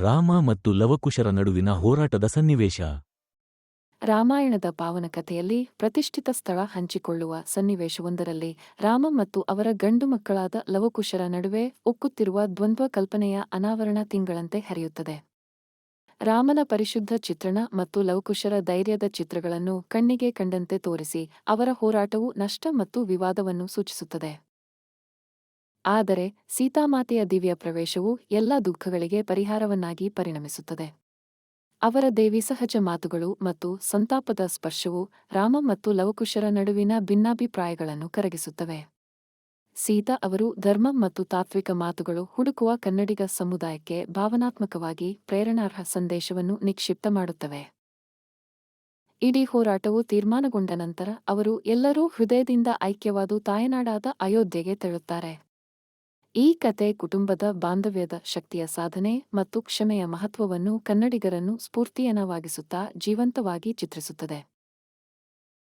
ರಾಮ ಮತ್ತು ಲವಕುಶರ ನಡುವಿನ ಹೋರಾಟದ ಸನ್ನಿವೇಶ. ರಾಮಾಯಣದ ಪಾವನ ಕಥೆಯಲ್ಲಿ ಪ್ರತಿಷ್ಠಿತ ಸ್ಥಳ ಹಂಚಿಕೊಳ್ಳುವ ಸನ್ನಿವೇಶವೊಂದರಲ್ಲಿ ರಾಮ ಮತ್ತು ಅವರ ಗಂಡು ಮಕ್ಕಳಾದ ಲವಕುಶರ ನಡುವೆ ಒಕ್ಕುತ್ತಿರುವ ದ್ವಂದ್ವ ಕಲ್ಪನೆಯ ಅನಾವರಣ ತಿಂಗಳಂತೆ ಹರಿಯುತ್ತದೆ. ರಾಮನ ಪರಿಶುದ್ಧ ಚಿತ್ರಣ ಮತ್ತು ಲವಕುಶರ ಧೈರ್ಯದ ಚಿತ್ರಗಳನ್ನು ಕಣ್ಣಿಗೆ ಕಂಡಂತೆ ತೋರಿಸಿ ಅವರ ಹೋರಾಟವು ನಷ್ಟ ಮತ್ತು ವಿವಾದವನ್ನು ಸೂಚಿಸುತ್ತದೆ. ಆದರೆ ಸೀತಾಮಾತೆಯ ದಿವ್ಯ ಪ್ರವೇಶವು ಎಲ್ಲ ದುಃಖಗಳಿಗೆ ಪರಿಹಾರವನ್ನಾಗಿ ಪರಿಣಮಿಸುತ್ತದೆ. ಅವರ ದೇವಿ ಸಹಜ ಮಾತುಗಳು ಮತ್ತು ಸಂತಾಪದ ಸ್ಪರ್ಶವು ರಾಮ ಮತ್ತು ಲವಕುಶರ ನಡುವಿನ ಭಿನ್ನಾಭಿಪ್ರಾಯಗಳನ್ನು ಕರಗಿಸುತ್ತವೆ. ಸೀತಾ ಅವರು ಧರ್ಮ ಮತ್ತು ತಾತ್ವಿಕ ಮಾತುಗಳು ಹುಡುಕುವ ಕನ್ನಡಿಗ ಸಮುದಾಯಕ್ಕೆ ಭಾವನಾತ್ಮಕವಾಗಿ ಪ್ರೇರಣಾರ್ಹ ಸಂದೇಶವನ್ನು ನಿಕ್ಷಿಪ್ತ ಮಾಡುತ್ತವೆ. ಇಡೀ ಹೋರಾಟವು ತೀರ್ಮಾನಗೊಂಡ ನಂತರ ಅವರು ಎಲ್ಲರೂ ಹೃದಯದಿಂದ ಐಕ್ಯವಾದು ತಾಯನಾಡಾದ ಅಯೋಧ್ಯೆಗೆ ತೆರಳುತ್ತಾರೆ. ಈ ಕತೆ ಕುಟುಂಬದ ಬಾಂಧವ್ಯದ ಶಕ್ತಿಯ ಸಾಧನೆ ಮತ್ತು ಕ್ಷಮೆಯ ಮಹತ್ವವನ್ನು ಕನ್ನಡಿಗರನ್ನು ಸ್ಫೂರ್ತಿಯನವಾಗಿಸುತ್ತಾ ಜೀವಂತವಾಗಿ ಚಿತ್ರಿಸುತ್ತದೆ.